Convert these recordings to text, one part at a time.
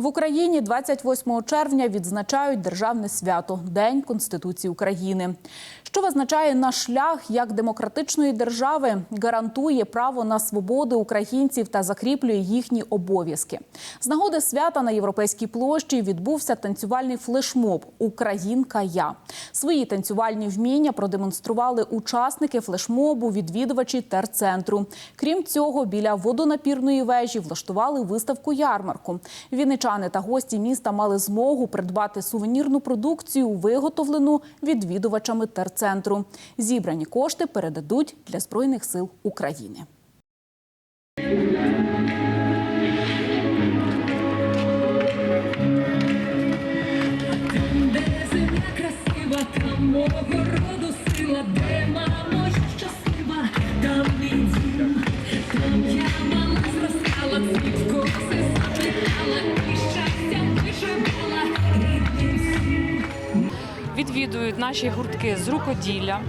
В Україні 28 червня відзначають державне свято День Конституції України, що визначає наш шлях як демократичної держави, гарантує право на свободи українців та закріплює їхні обов'язки. З нагоди свята на європейській площі відбувся танцювальний флешмоб Українка Я. Свої танцювальні вміння продемонстрували учасники флешмобу, відвідувачі терцентру. Крім цього, біля водонапірної вежі влаштували виставку ярмарку. Вінничани та гості міста мали змогу придбати сувенірну продукцію, виготовлену відвідувачами терцентру. Зібрані кошти передадуть для збройних сил України. Там відвідують наші гуртки з рукоділля.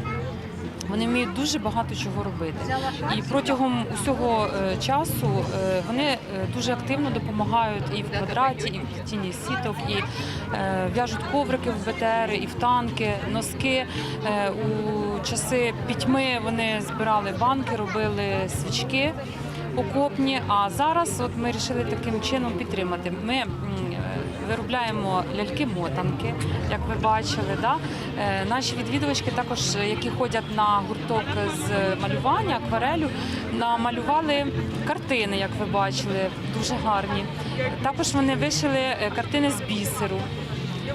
Вони вміють дуже багато чого робити. І протягом усього е, часу е, вони е, дуже активно допомагають і в квадраті, і в плетінні сіток, і в'яжуть коврики в БТРи, і в танки, носки. У часи пітьми вони збирали банки, робили свічки окопні. А зараз от ми вирішили таким чином підтримати. Ми е, виробляємо ляльки-мотанки, як ви бачили. Да? Е, Наші відвідувачки також, е, які ходять на гурток з малювання, акварелю, намалювали картини, як ви бачили, дуже гарні. Також вони вишили картини з бісеру.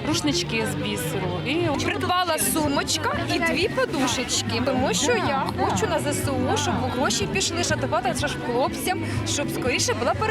Рушнички з бісеру і Придбала сумочка і дві подушечки, тому що я хочу на ЗСУ, щоб гроші пішли шатувати хлопцям, щоб скоріше була перемога.